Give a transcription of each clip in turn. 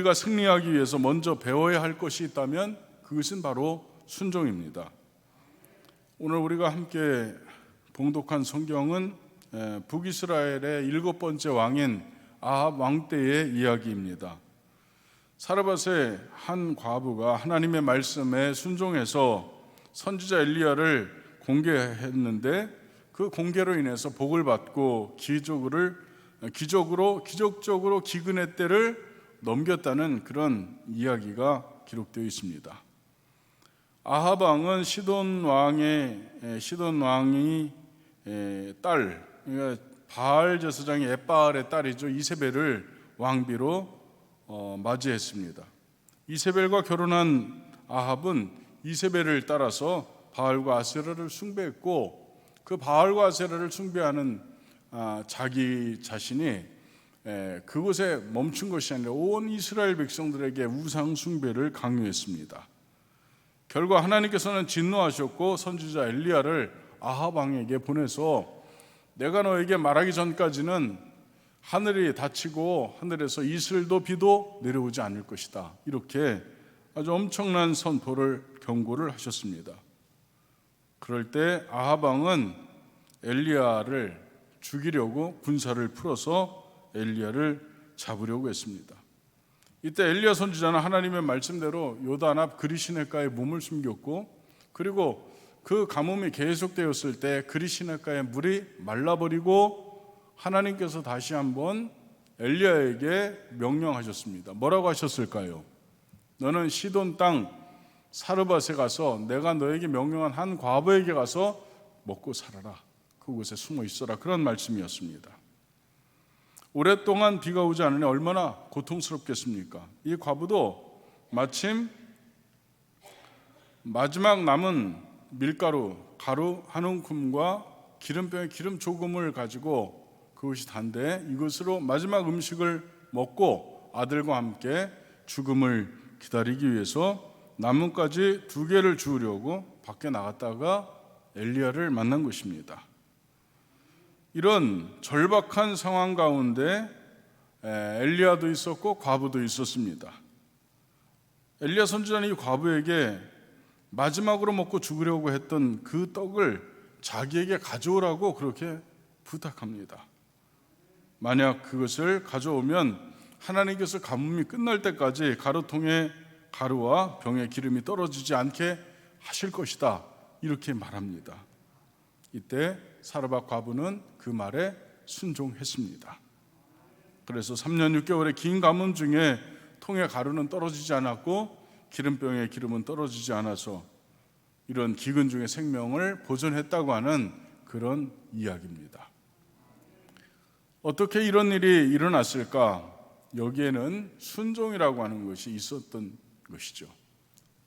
우리가 승리하기 위해서 먼저 배워야 할 것이 있다면 그것은 바로 순종입니다. 오늘 우리가 함께 봉독한 성경은 에, 북이스라엘의 일곱 번째 왕인 아합 왕 때의 이야기입니다. 사르밧의 한 과부가 하나님의 말씀에 순종해서 선지자 엘리야를 공개했는데 그 공개로 인해서 복을 받고 기적을 기적으로 기적적으로 기근의 때를 넘겼다는 그런 이야기가 기록되어 있습니다. 아합 왕은 시돈 왕의 에, 시돈 왕이 에, 딸 그러니까 바알 제사장의 에바알의 딸이죠 이세벨을 왕비로 어, 맞이했습니다. 이세벨과 결혼한 아합은 이세벨을 따라서 바알과 아세라를 숭배했고 그 바알과 아세라를 숭배하는 아, 자기 자신이 에, 그곳에 멈춘 것이 아니라 온 이스라엘 백성들에게 우상 숭배를 강요했습니다. 결과 하나님께서는 진노하셨고 선지자 엘리야를 아합 왕에게 보내서 내가 너에게 말하기 전까지는 하늘이 닫히고 하늘에서 이슬도 비도 내려오지 않을 것이다. 이렇게 아주 엄청난 선포를 경고를 하셨습니다. 그럴 때 아합 왕은 엘리야를 죽이려고 군사를 풀어서 엘리야를 잡으려고 했습니다. 이때 엘리야 선지자는 하나님의 말씀대로 요단 앞 그리시네가에 몸을 숨겼고 그리고 그 가뭄이 계속되었을 때 그리시네가의 물이 말라버리고 하나님께서 다시 한번 엘리야에게 명령하셨습니다. 뭐라고 하셨을까요? 너는 시돈 땅 사르밧에 가서 내가 너에게 명령한 한 과부에게 가서 먹고 살아라. 그곳에 숨어 있어라. 그런 말씀이었습니다. 오랫동안 비가 오지 않으니 얼마나 고통스럽겠습니까? 이 과부도 마침 마지막 남은 밀가루, 가루 한 움큼과 기름병에 기름 조금을 가지고 그것이 단데 이것으로 마지막 음식을 먹고 아들과 함께 죽음을 기다리기 위해서 나뭇가지 두 개를 주우려고 밖에 나갔다가 엘리야를 만난 것입니다. 이런 절박한 상황 가운데 엘리야도 있었고 과부도 있었습니다. 엘리야 선지자는 이 과부에게 마지막으로 먹고 죽으려고 했던 그 떡을 자기에게 가져오라고 그렇게 부탁합니다. 만약 그것을 가져오면 하나님께서 가뭄이 끝날 때까지 가루통에 가루와 병에 기름이 떨어지지 않게 하실 것이다. 이렇게 말합니다. 이때 사르밧 과부는 그 말에 순종했습니다. 그래서 3년 6개월의 긴 가뭄 중에 통의 가루는 떨어지지 않았고 기름병의 기름은 떨어지지 않아서 이런 기근 중에 생명을 보존했다고 하는 그런 이야기입니다. 어떻게 이런 일이 일어났을까? 여기에는 순종이라고 하는 것이 있었던 것이죠.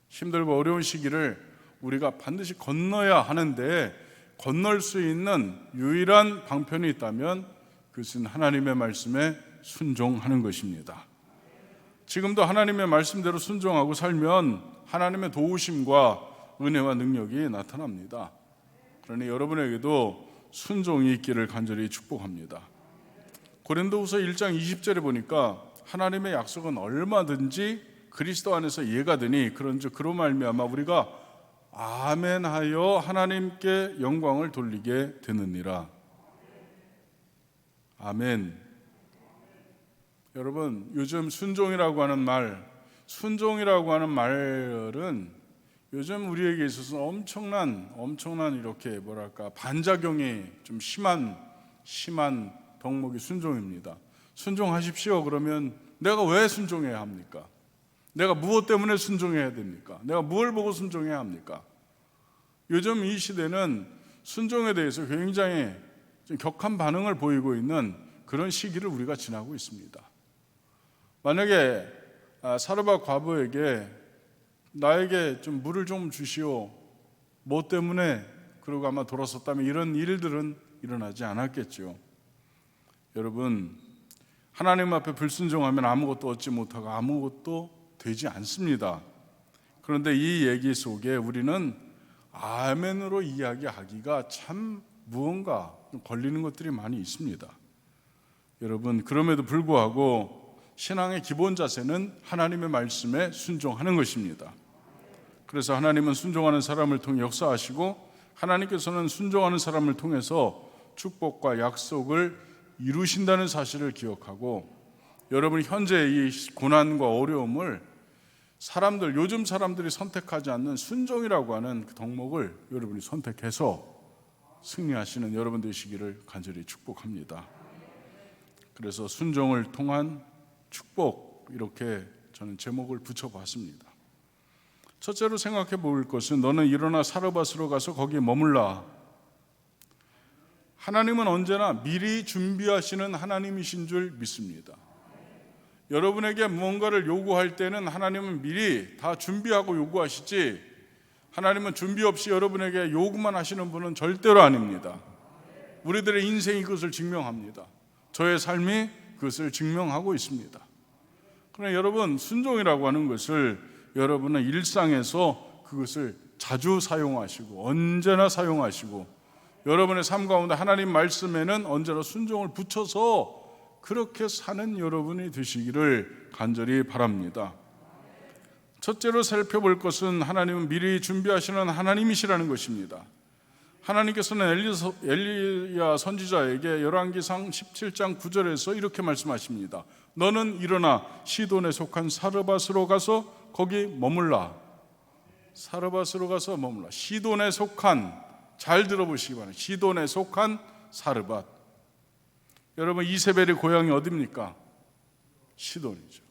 힘들고 어려운 시기를 우리가 반드시 건너야 하는데 건널 수 있는 유일한 방편이 있다면 그것은 하나님의 말씀에 순종하는 것입니다. 지금도 하나님의 말씀대로 순종하고 살면 하나님의 도우심과 은혜와 능력이 나타납니다. 그러니 여러분에게도 순종이 있기를 간절히 축복합니다. 고린도후서 1장 20절에 보니까 하나님의 약속은 얼마든지 그리스도 안에서 이해가 되니 그런즉 그로 말미암아 우리가 아멘하여 하나님께 영광을 돌리게 되느니라. 아멘. 여러분, 요즘 순종이라고 하는 말, 순종이라고 하는 말은 요즘 우리에게 있어서 엄청난, 엄청난 이렇게 뭐랄까, 반작용이 좀 심한, 심한 덕목이 순종입니다. 순종하십시오. 그러면 내가 왜 순종해야 합니까? 내가 무엇 때문에 순종해야 됩니까? 내가 무엇을 보고 순종해야 합니까? 요즘 이 시대는 순종에 대해서 굉장히 좀 격한 반응을 보이고 있는 그런 시기를 우리가 지나고 있습니다. 만약에 아, 사르밧 과부에게 나에게 좀 물을 좀 주시오. 뭐 때문에 그러고 아마 돌아섰다면 이런 일들은 일어나지 않았겠죠. 여러분, 하나님 앞에 불순종하면 아무것도 얻지 못하고 아무것도 되지 않습니다. 그런데 이 얘기 속에 우리는 아멘으로 이야기하기가 참 무언가 걸리는 것들이 많이 있습니다. 여러분, 그럼에도 불구하고 신앙의 기본 자세는 하나님의 말씀에 순종하는 것입니다. 그래서 하나님은 순종하는 사람을 통해 역사하시고 하나님께서는 순종하는 사람을 통해서 축복과 약속을 이루신다는 사실을 기억하고 여러분이 현재 이 고난과 어려움을 사람들 요즘 사람들이 선택하지 않는 순종이라고 하는 그 덕목을 여러분이 선택해서 승리하시는 여러분 되시기를 간절히 축복합니다. 그래서 순종을 통한 축복 이렇게 저는 제목을 붙여봤습니다. 첫째로 생각해 볼 것은 너는 일어나 사르밧으로 가서 거기에 머물라. 하나님은 언제나 미리 준비하시는 하나님이신 줄 믿습니다. 여러분에게 무언가를 요구할 때는 하나님은 미리 다 준비하고 요구하시지 하나님은 준비 없이 여러분에게 요구만 하시는 분은 절대로 아닙니다. 우리들의 인생이 그것을 증명합니다. 저의 삶이 그것을 증명하고 있습니다. 그러나 여러분 순종이라고 하는 것을 여러분은 일상에서 그것을 자주 사용하시고 언제나 사용하시고 여러분의 삶 가운데 하나님 말씀에는 언제나 순종을 붙여서 그렇게 사는 여러분이 되시기를 간절히 바랍니다. 첫째로 살펴볼 것은 하나님은 미리 준비하시는 하나님이시라는 것입니다. 하나님께서는 엘리야 선지자에게 열왕기상 17장 9절에서 이렇게 말씀하십니다. 너는 일어나 시돈에 속한 사르밧으로 가서 거기 머물라. 사르밧으로 가서 머물라. 시돈에 속한 잘 들어보시기 바랍니다. 시돈에 속한 사르밧. 여러분 이세벨의 고향이 어디입니까? 시돈이죠.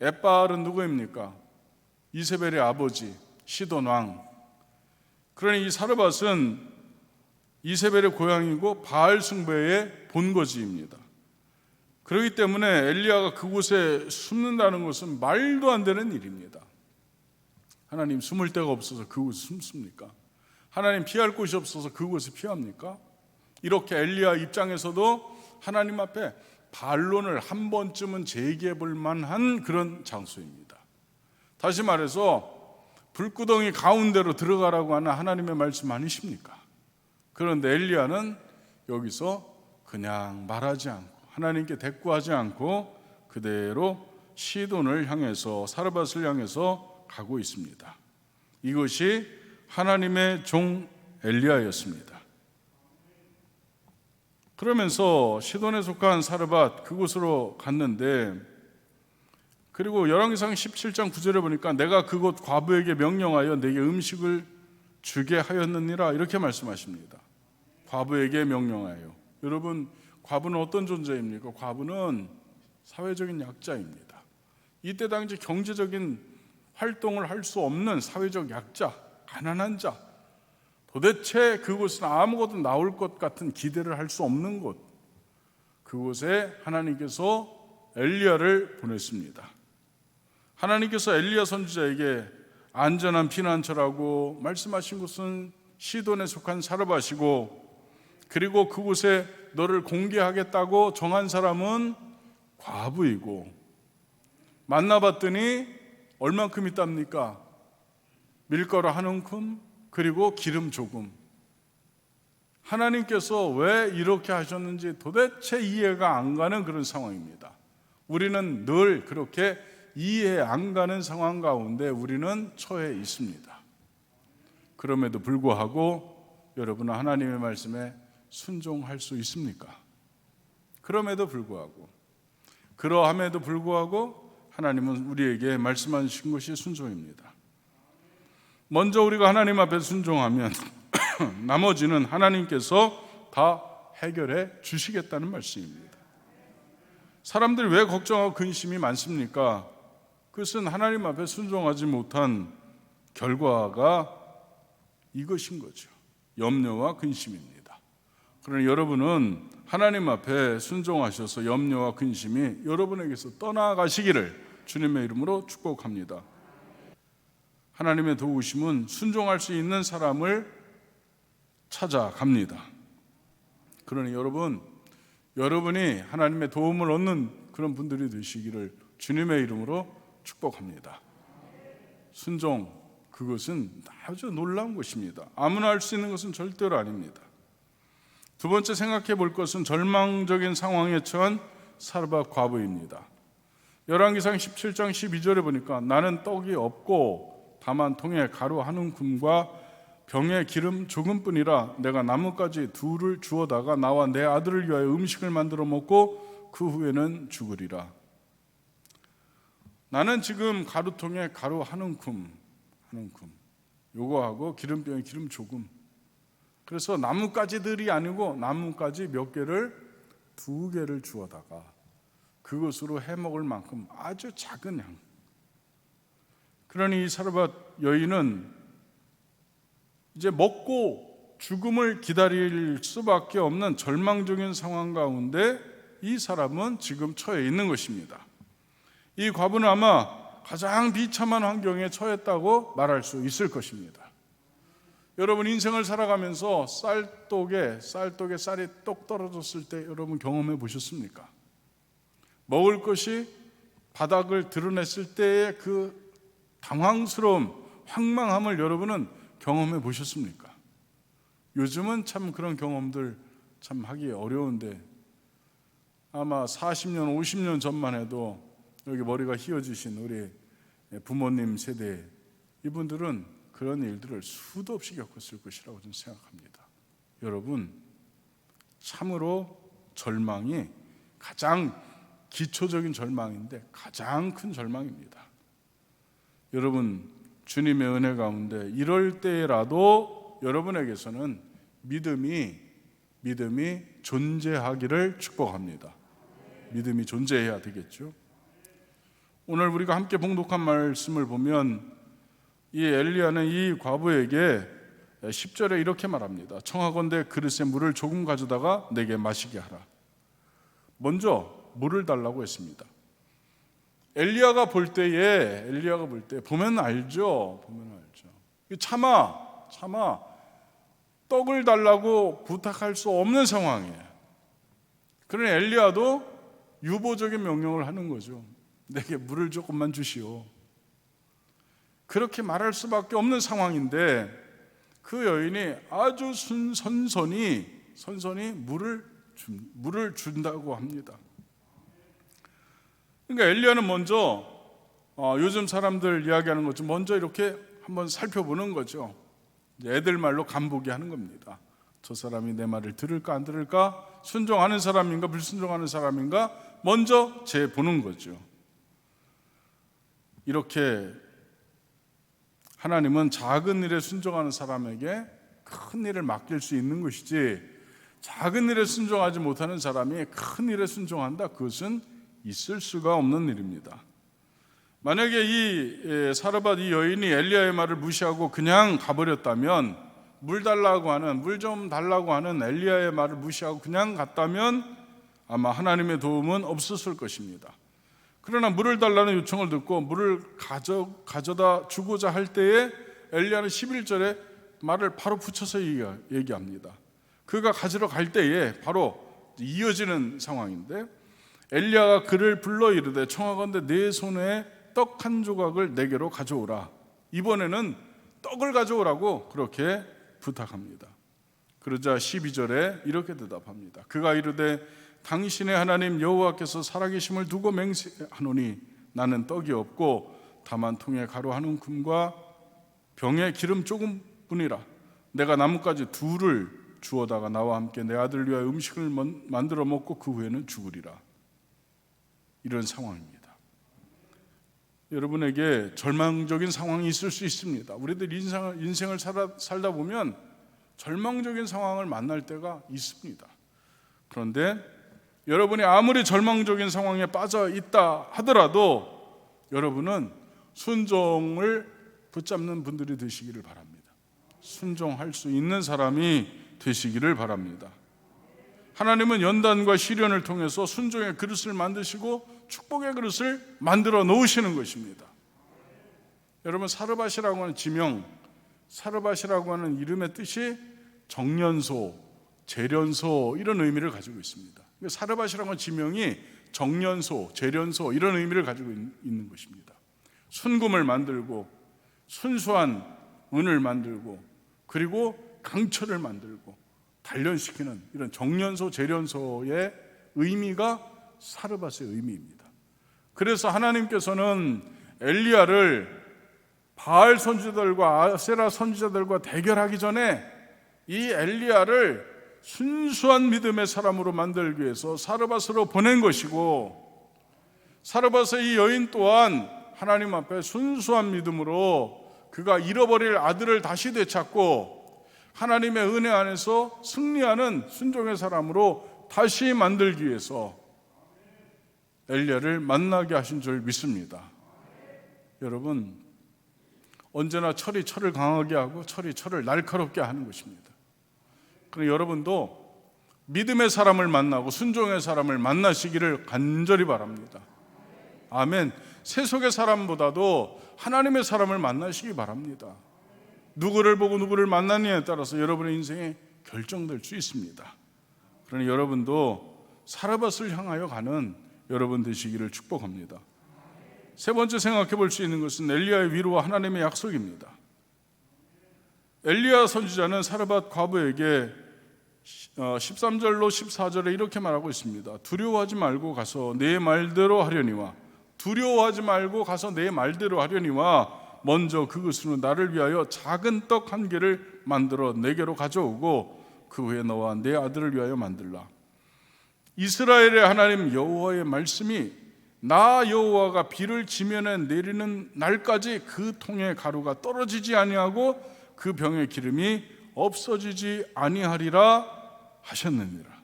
에빨은 누구입니까? 이세벨의 아버지 시돈 왕. 그러니 이 사르밧은 이세벨의 고향이고 바알 숭배의 본거지입니다. 그렇기 때문에 엘리야가 그곳에 숨는다는 것은 말도 안 되는 일입니다. 하나님 숨을 데가 없어서 그곳에 숨습니까? 하나님 피할 곳이 없어서 그곳에 피합니까? 이렇게 엘리야 입장에서도 하나님 앞에 반론을 한 번쯤은 제기해 볼 만한 그런 장소입니다. 다시 말해서 불구덩이 가운데로 들어가라고 하는 하나님의 말씀 아니십니까? 그런데 엘리야는 여기서 그냥 말하지 않고 하나님께 대꾸하지 않고 그대로 시돈을 향해서 사르밧을 향해서 가고 있습니다. 이것이 하나님의 종 엘리야였습니다. 그러면서 시돈에 속한 사르밧 그곳으로 갔는데 그리고 열왕기상 17장 9절에 보니까 내가 그곳 과부에게 명령하여 내게 음식을 주게 하였느니라 이렇게 말씀하십니다. 과부에게 명령하여 여러분 과부는 어떤 존재입니까? 과부는 사회적인 약자입니다. 이때 당시 경제적인 활동을 할 수 없는 사회적 약자, 가난한 자, 도대체 그곳은 아무것도 나올 것 같은 기대를 할 수 없는 곳, 그곳에 하나님께서 엘리야를 보냈습니다. 하나님께서 엘리야 선지자에게 안전한 피난처라고 말씀하신 곳은 시돈에 속한 사르밧이고 그리고 그곳에 너를 공개하겠다고 정한 사람은 과부이고 만나봤더니 얼만큼 있답니까? 밀가루 한 움큼 그리고 기름 조금 하나님께서 왜 이렇게 하셨는지 도대체 이해가 안 가는 그런 상황입니다. 우리는 늘 그렇게 이해 안 가는 상황 가운데 우리는 처해 있습니다. 그럼에도 불구하고 여러분은 하나님의 말씀에 순종할 수 있습니까? 그럼에도 불구하고 그러함에도 불구하고 하나님은 우리에게 말씀하신 것이 순종입니다. 먼저 우리가 하나님 앞에 순종하면 나머지는 하나님께서 다 해결해 주시겠다는 말씀입니다. 사람들이 왜 걱정하고 근심이 많습니까? 그것은 하나님 앞에 순종하지 못한 결과가 이것인 거죠. 염려와 근심입니다. 그러나 여러분은 하나님 앞에 순종하셔서 염려와 근심이 여러분에게서 떠나가시기를 주님의 이름으로 축복합니다. 하나님의 도우심은 순종할 수 있는 사람을 찾아갑니다. 그러니 여러분, 여러분이 하나님의 도움을 얻는 그런 분들이 되시기를 주님의 이름으로 축복합니다. 순종, 그것은 아주 놀라운 것입니다. 아무나 할 수 있는 것은 절대로 아닙니다. 두 번째 생각해 볼 것은 절망적인 상황에 처한 사르밧 과부입니다. 열왕기상 17장 12절에 보니까 나는 떡이 없고 다만 통에 가루 한 움큼과 병에 기름 조금뿐이라 내가 나뭇가지 둘을 주어다가 나와 내 아들을 위하여 음식을 만들어 먹고 그 후에는 죽으리라. 나는 지금 가루통에 가루 한 움큼 한 움큼 요거하고 기름병에 기름 조금 그래서 나뭇가지들이 아니고 나뭇가지 몇 개를 두 개를 주어다가 그것으로 해 먹을 만큼 아주 작은 양. 그러니 이 사르밧 여인은 이제 먹고 죽음을 기다릴 수밖에 없는 절망적인 상황 가운데 이 사람은 지금 처해 있는 것입니다. 이 과부는 아마 가장 비참한 환경에 처했다고 말할 수 있을 것입니다. 여러분 인생을 살아가면서 쌀독에 쌀독에 쌀이 똑 떨어졌을 때 여러분 경험해 보셨습니까? 먹을 것이 바닥을 드러냈을 때의 그 당황스러움, 황망함을 여러분은 경험해 보셨습니까? 요즘은 참 그런 경험들 참 하기 어려운데 아마 40년, 50년 전만 해도 여기 머리가 휘어지신 우리 부모님 세대 이분들은 그런 일들을 수도 없이 겪었을 것이라고 저는 생각합니다. 여러분 참으로 절망이 가장 기초적인 절망인데 가장 큰 절망입니다. 여러분 주님의 은혜 가운데 이럴 때라도 여러분에게서는 믿음이 믿음이 존재하기를 축복합니다. 믿음이 존재해야 되겠죠. 오늘 우리가 함께 봉독한 말씀을 보면 이 엘리야는 이 과부에게 10절에 이렇게 말합니다. 청하건대 그릇에 물을 조금 가져다가 내게 마시게 하라. 먼저 물을 달라고 했습니다. 엘리야가 볼 때에 엘리야가 볼 때 보면 알죠. 보면 알죠. 차마 차마 떡을 달라고 부탁할 수 없는 상황이에요. 그런 엘리야도 유보적인 명령을 하는 거죠. 내게 물을 조금만 주시오. 그렇게 말할 수밖에 없는 상황인데 그 여인이 아주 순, 선선히 선선히 물을 준, 물을 준다고 합니다. 그러니까 엘리야는 먼저 어, 요즘 사람들 이야기하는 것좀 먼저 이렇게 한번 살펴보는 거죠. 애들 말로 간보기 하는 겁니다. 저 사람이 내 말을 들을까 안 들을까 순종하는 사람인가 불순종하는 사람인가 먼저 재 보는 거죠. 이렇게 하나님은 작은 일에 순종하는 사람에게 큰 일을 맡길 수 있는 것이지 작은 일에 순종하지 못하는 사람이 큰 일에 순종한다 그것은 있을 수가 없는 일입니다. 만약에 이 사르밧 이 여인이 엘리야의 말을 무시하고 그냥 가버렸다면 물 달라고 하는 물 좀 달라고 하는 엘리야의 말을 무시하고 그냥 갔다면 아마 하나님의 도움은 없었을 것입니다. 그러나 물을 달라는 요청을 듣고 물을 가져, 가져다 주고자 할 때에 엘리야는 11절에 말을 바로 붙여서 얘기합니다. 그가 가지러 갈 때에 바로 이어지는 상황인데 엘리야가 그를 불러 이르되 청하건대 내 손에 떡 한 조각을 내게로 가져오라. 이번에는 떡을 가져오라고 그렇게 부탁합니다. 그러자 12절에 이렇게 대답합니다. 그가 이르되 당신의 하나님 여호와께서 살아계심을 두고 맹세하노니 나는 떡이 없고 다만 통에 가루 한 움큼과 병에 기름 조금뿐이라 내가 나뭇가지 둘을 주어다가 나와 함께 내 아들 위하여 음식을 만들어 먹고 그 후에는 죽으리라 이런 상황입니다. 여러분에게 절망적인 상황이 있을 수 있습니다. 우리들 인생을, 인생을 살아, 살다 보면 절망적인 상황을 만날 때가 있습니다. 그런데 여러분이 아무리 절망적인 상황에 빠져 있다 하더라도 여러분은 순종을 붙잡는 분들이 되시기를 바랍니다. 순종할 수 있는 사람이 되시기를 바랍니다. 하나님은 연단과 시련을 통해서 순종의 그릇을 만드시고 축복의 그릇을 만들어 놓으시는 것입니다. 여러분 사르밧이라고 하는 지명, 사르밧이라고 하는 이름의 뜻이 정년소, 재련소 이런 의미를 가지고 있습니다. 사르밧이라고 하는 지명이 정년소, 재련소 이런 의미를 가지고 있는 것입니다. 순금을 만들고 순수한 은을 만들고 그리고 강철을 만들고 단련시키는 이런 정년소, 재련소의 의미가 사르밧의 의미입니다. 그래서 하나님께서는 엘리야를 바알 선지자들과 아세라 선지자들과 대결하기 전에 이 엘리야를 순수한 믿음의 사람으로 만들기 위해서 사르밧으로 보낸 것이고 사르밧의 이 여인 또한 하나님 앞에 순수한 믿음으로 그가 잃어버릴 아들을 다시 되찾고 하나님의 은혜 안에서 승리하는 순종의 사람으로 다시 만들기 위해서 엘리야를 만나게 하신 줄 믿습니다. 여러분 언제나 철이 철을 강하게 하고 철이 철을 날카롭게 하는 것입니다. 그럼 여러분도 믿음의 사람을 만나고 순종의 사람을 만나시기를 간절히 바랍니다. 아멘. 세속의 사람보다도 하나님의 사람을 만나시기 바랍니다. 누구를 보고 누구를 만나느냐에 따라서 여러분의 인생이 결정될 수 있습니다. 그러니 여러분도 사라밧을 향하여 가는 여러분 되시기를 축복합니다. 세 번째 생각해 볼 수 있는 것은 엘리야의 위로와 하나님의 약속입니다. 엘리야 선지자는 사르밧 과부에게 13절로 14절에 이렇게 말하고 있습니다. 두려워하지 말고 가서 내 말대로 하려니와 두려워하지 말고 가서 내 말대로 하려니와 먼저 그것으로 나를 위하여 작은 떡 한 개를 만들어 내게로 가져오고 그 후에 너와 내 아들을 위하여 만들라. 이스라엘의 하나님 여호와의 말씀이 나 여호와가 비를 지면에 내리는 날까지 그 통의 가루가 떨어지지 아니하고 그 병의 기름이 없어지지 아니하리라 하셨느니라.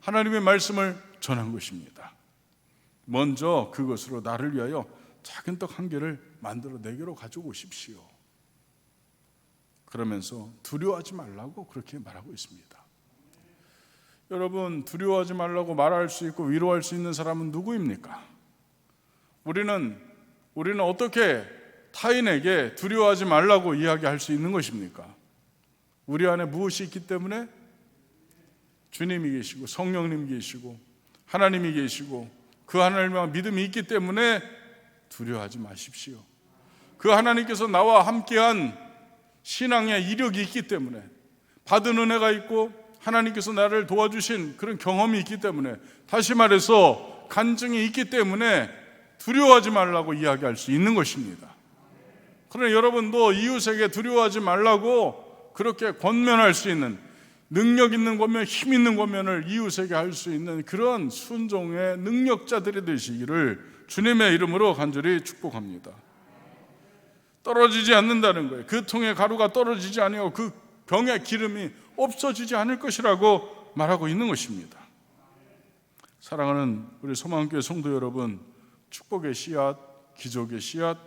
하나님의 말씀을 전한 것입니다. 먼저 그것으로 나를 위하여 작은 떡 한 개를 만들어 내게로 가지고 오십시오. 그러면서 두려워하지 말라고 그렇게 말하고 있습니다. 여러분 두려워하지 말라고 말할 수 있고 위로할 수 있는 사람은 누구입니까? 우리는 우리는 어떻게 타인에게 두려워하지 말라고 이야기할 수 있는 것입니까? 우리 안에 무엇이 있기 때문에 주님이 계시고 성령님 계시고 하나님이 계시고 그 하나님과 믿음이 있기 때문에 두려워하지 마십시오. 그 하나님께서 나와 함께한 신앙의 이력이 있기 때문에 받은 은혜가 있고 하나님께서 나를 도와주신 그런 경험이 있기 때문에 다시 말해서 간증이 있기 때문에 두려워하지 말라고 이야기할 수 있는 것입니다. 그러나 여러분도 이웃에게 두려워하지 말라고 그렇게 권면할 수 있는 능력 있는 권면, 힘 있는 권면을 이웃에게 할 수 있는 그런 순종의 능력자들이 되시기를 주님의 이름으로 간절히 축복합니다. 떨어지지 않는다는 거예요. 그 통에 가루가 떨어지지 아니고 그 병의 기름이 없어지지 않을 것이라고 말하고 있는 것입니다. 사랑하는 우리 소망교회 성도 여러분, 축복의 씨앗, 기적의 씨앗,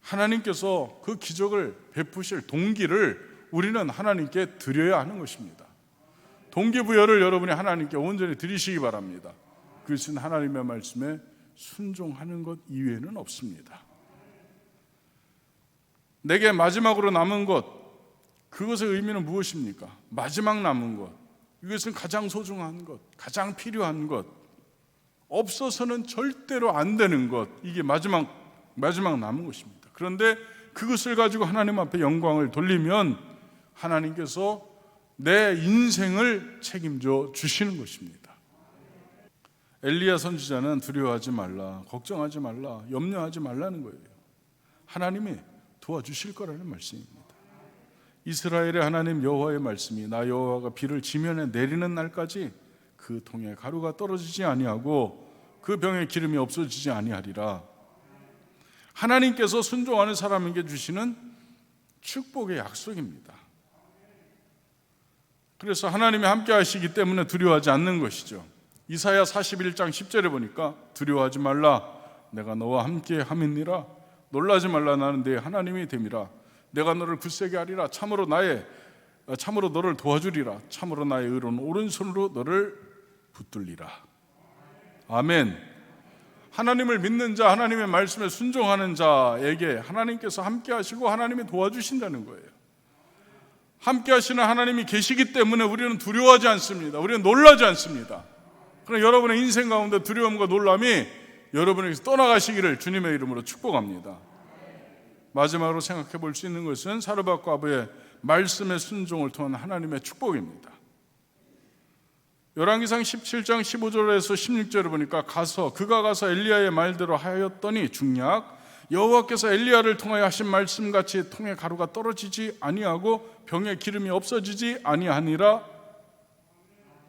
하나님께서 그 기적을 베푸실 동기를 우리는 하나님께 드려야 하는 것입니다. 동기부여를 여러분이 하나님께 온전히 드리시기 바랍니다. 그것은 하나님의 말씀에 순종하는 것 이외에는 없습니다. 내게 마지막으로 남은 것, 그것의 의미는 무엇입니까? 마지막 남은 것. 이것은 가장 소중한 것, 가장 필요한 것. 없어서는 절대로 안 되는 것. 이게 마지막, 마지막 남은 것입니다. 그런데 그것을 가지고 하나님 앞에 영광을 돌리면 하나님께서 내 인생을 책임져 주시는 것입니다. 엘리야 선지자는 두려워하지 말라, 걱정하지 말라, 염려하지 말라는 거예요. 하나님이 도와주실 거라는 말씀입니다. 이스라엘의 하나님 여호와의 말씀이 나 여호와가 비를 지면에 내리는 날까지 그 통에 가루가 떨어지지 아니하고 그 병의 기름이 없어지지 아니하리라. 하나님께서 순종하는 사람에게 주시는 축복의 약속입니다. 그래서 하나님이 함께 하시기 때문에 두려워하지 않는 것이죠. 이사야 41장 10절에 보니까 두려워하지 말라 내가 너와 함께 함이니라 놀라지 말라 나는 내 하나님이 됨이라 내가 너를 굳세게 하리라. 참으로 나의 참으로 너를 도와주리라. 참으로 나의 의로운 오른손으로 너를 붙들리라. 아멘. 하나님을 믿는 자 하나님의 말씀에 순종하는 자에게 하나님께서 함께 하시고 하나님이 도와주신다는 거예요. 함께 하시는 하나님이 계시기 때문에 우리는 두려워하지 않습니다. 우리는 놀라지 않습니다. 그럼 여러분의 인생 가운데 두려움과 놀람이 여러분에게서 떠나가시기를 주님의 이름으로 축복합니다. 마지막으로 생각해 볼 수 있는 것은 사르밧 과부의 말씀의 순종을 통한 하나님의 축복입니다. 열왕기상 17장 15절에서 16절을 보니까 가서 그가 가서 엘리야의 말대로 하였더니 중략 여호와께서 엘리야를 통하여 하신 말씀 같이 통에 가루가 떨어지지 아니하고 병에 기름이 없어지지 아니하니라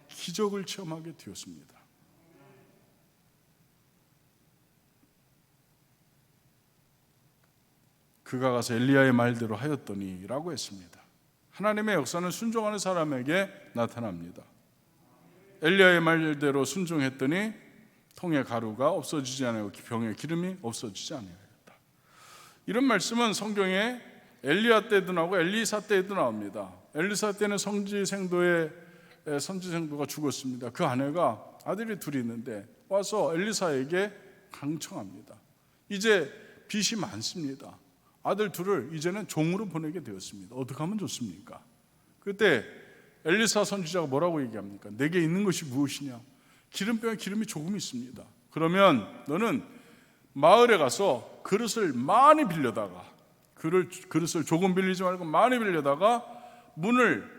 기적을 체험하게 되었습니다. 그가 가서 엘리야의 말대로 하였더니라고 했습니다. 하나님의 역사는 순종하는 사람에게 나타납니다. 엘리야의 말대로 순종했더니 통에 가루가 없어지지 않아요. 병에 기름이 없어지지 않아였다. 이런 말씀은 성경에 엘리야 때도 나오고 엘리사 때도 나옵니다. 엘리사 때는 성지생도의 선지생도가 죽었습니다. 그 아내가 아들이 둘이 있는데 와서 엘리사에게 강청합니다. 이제 빚이 많습니다. 아들 둘을 이제는 종으로 보내게 되었습니다. 어떻게 하면 좋습니까? 그때 엘리사 선지자가 뭐라고 얘기합니까? 내게 있는 것이 무엇이냐? 기름병에 기름이 조금 있습니다. 그러면 너는 마을에 가서 그릇을 많이 빌려다가 그릇, 그릇을 조금 빌리지 말고 많이 빌려다가 문을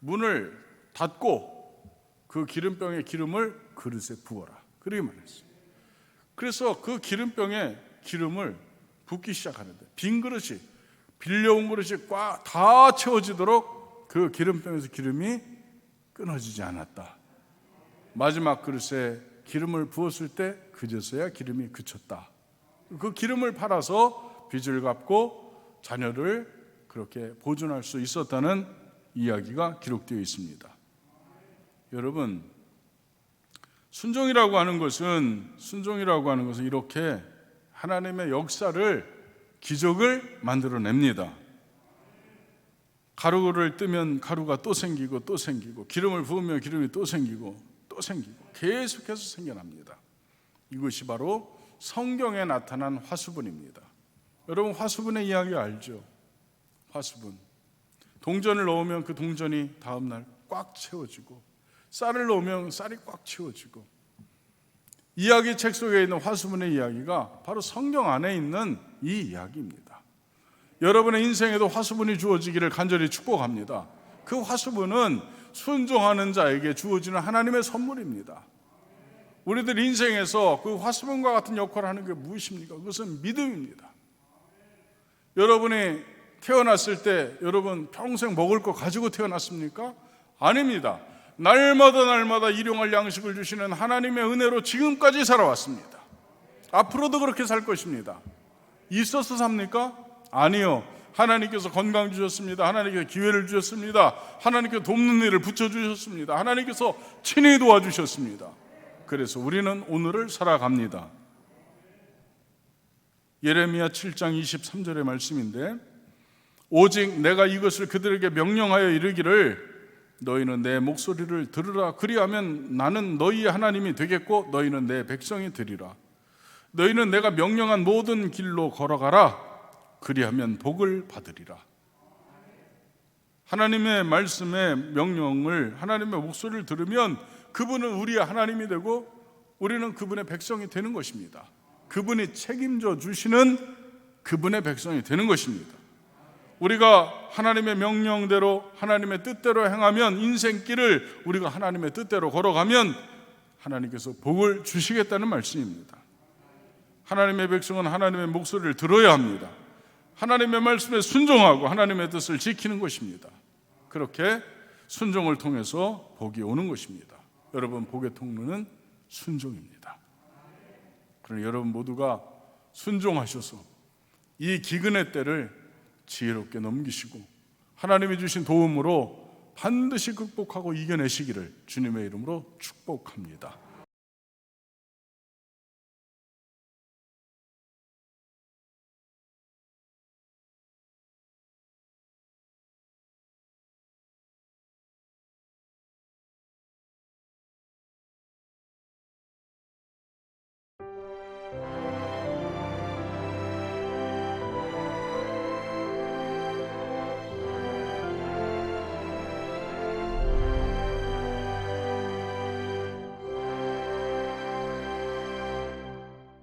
문을 닫고 그 기름병에 기름을 그릇에 부어라. 그렇게 말했어요. 그래서 그 기름병에 기름을 붓기 시작하는데 빈 그릇이 빌려온 그릇이 꽉 다 채워지도록 그 기름병에서 기름이 끊어지지 않았다. 마지막 그릇에 기름을 부었을 때 그제서야 기름이 그쳤다. 그 기름을 팔아서 빚을 갚고 자녀를 그렇게 보존할 수 있었다는 이야기가 기록되어 있습니다. 여러분 순종이라고 하는 것은 순종이라고 하는 것은 이렇게 하나님의 역사를 기적을 만들어냅니다. 가루를 뜨면 가루가 또 생기고 또 생기고 기름을 부으면 기름이 또 생기고 또 생기고 계속해서 생겨납니다. 이것이 바로 성경에 나타난 화수분입니다. 여러분 화수분의 이야기 알죠? 화수분. 동전을 넣으면 그 동전이 다음 날 꽉 채워지고 쌀을 넣으면 쌀이 꽉 채워지고 이야기 책 속에 있는 화수분의 이야기가 바로 성경 안에 있는 이 이야기입니다. 여러분의 인생에도 화수분이 주어지기를 간절히 축복합니다. 그 화수분은 순종하는 자에게 주어지는 하나님의 선물입니다. 우리들 인생에서 그 화수분과 같은 역할을 하는 게 무엇입니까? 그것은 믿음입니다. 여러분이 태어났을 때 여러분 평생 먹을 거 가지고 태어났습니까? 아닙니다. 날마다 날마다 일용할 양식을 주시는 하나님의 은혜로 지금까지 살아왔습니다. 앞으로도 그렇게 살 것입니다. 있어서 삽니까? 아니요. 하나님께서 건강 주셨습니다. 하나님께서 기회를 주셨습니다. 하나님께서 돕는 일을 붙여주셨습니다. 하나님께서 친히 도와주셨습니다. 그래서 우리는 오늘을 살아갑니다. 예레미야 7장 23절의 말씀인데 오직 내가 이것을 그들에게 명령하여 이르기를 너희는 내 목소리를 들으라 그리하면 나는 너희의 하나님이 되겠고 너희는 내 백성이 되리라 너희는 내가 명령한 모든 길로 걸어가라 그리하면 복을 받으리라 하나님의 말씀의 명령을 하나님의 목소리를 들으면 그분은 우리의 하나님이 되고 우리는 그분의 백성이 되는 것입니다. 그분이 책임져 주시는 그분의 백성이 되는 것입니다. 우리가 하나님의 명령대로 하나님의 뜻대로 행하면 인생길을 우리가 하나님의 뜻대로 걸어가면 하나님께서 복을 주시겠다는 말씀입니다. 하나님의 백성은 하나님의 목소리를 들어야 합니다. 하나님의 말씀에 순종하고 하나님의 뜻을 지키는 것입니다. 그렇게 순종을 통해서 복이 오는 것입니다. 여러분 복의 통로는 순종입니다. 그러나 여러분 모두가 순종하셔서 이 기근의 때를 지혜롭게 넘기시고 하나님이 주신 도움으로 반드시 극복하고 이겨내시기를 주님의 이름으로 축복합니다.